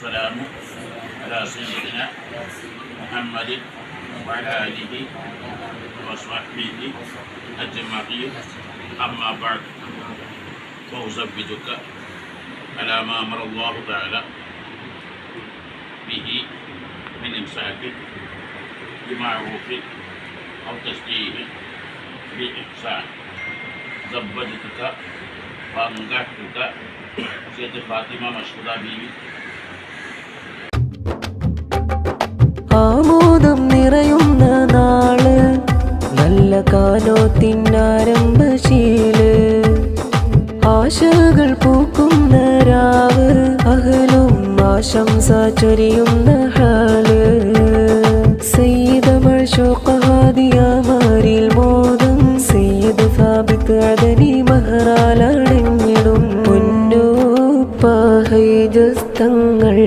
السلام على سيدنا محمد وعلى آله وصحبه أجمعين. أما بعد فأثبتك على ما أمر الله تعالى به من إمساك بمعروف أو تسجيل بإحسان. زبدتك وأنجحتك. سيد فاطمة مشهورة بيبي ആമോദം നിറയുന്ന നാൾ നല്ല കാലോത്തിനാരംഭശീൽ. ആശകൾ പൂക്കുന്ന രാവ് അകലും ആശംസ ചൊരിയുന്ന ഹാൽ സയ്യിദമൾ ശോകഹാദിയാമാരിൽ മോദം സയ്യിദ് സാബിത്ത് അതനി മഹറാലടങ്ങിടും പൊന്നൂപ്പഹൈജസ്തങ്ങൾ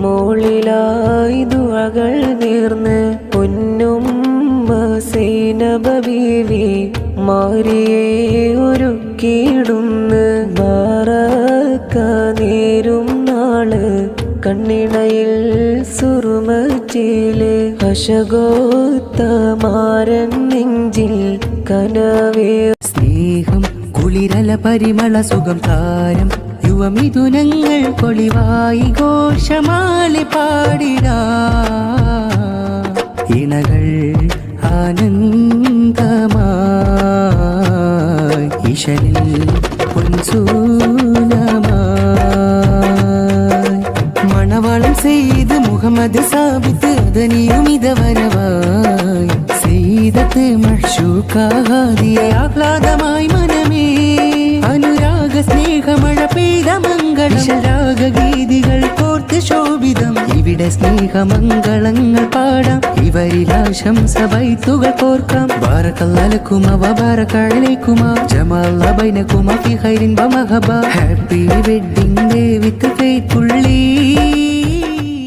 മോളിലായി ദുഴകൾ നേർന്ന് പൊന്നും സേനബീവി മാരിയെ ഒരുക്കിയിടുന്ന് മാറക്ക നേരും നാൾ കണ്ണിണയിൽ സുറുമച്ചിൽ അശകോത്ത മാരൻ നെഞ്ചിൽ കനവേ സ്നേഹം കുളിരല പരിമള സുഖം താരം യുവമിഥുനങ്ങൾ പൊളിവായി ഘോഷമാലി പാടിട ഇണകൾ ആനന്ദമായി ഇശനിൽ പൊൻസൂനമായി മണവാളം ചെയ്ത് മുഹമ്മദ് സാബിത്ത് അതനിയും ഇതവരവായി ചെയ്തത്ത് മഷൂക്കാതിയെ ആഹ്ലാദമായി മനമേ ഇവിടെ സ്നേഹമംഗളങ്ങൾ പാടാം. ഇവരിൽ ആശംസ ബൈത്തുകൾ കോർക്കാം. ബാറക്കല്ലലക്കുമ വബാറക്കഴലേക്കുമ ജമാല ബൈനക്കുമ ഫി ഖൈരിൻ വമഹബ happy wedding day with faithfully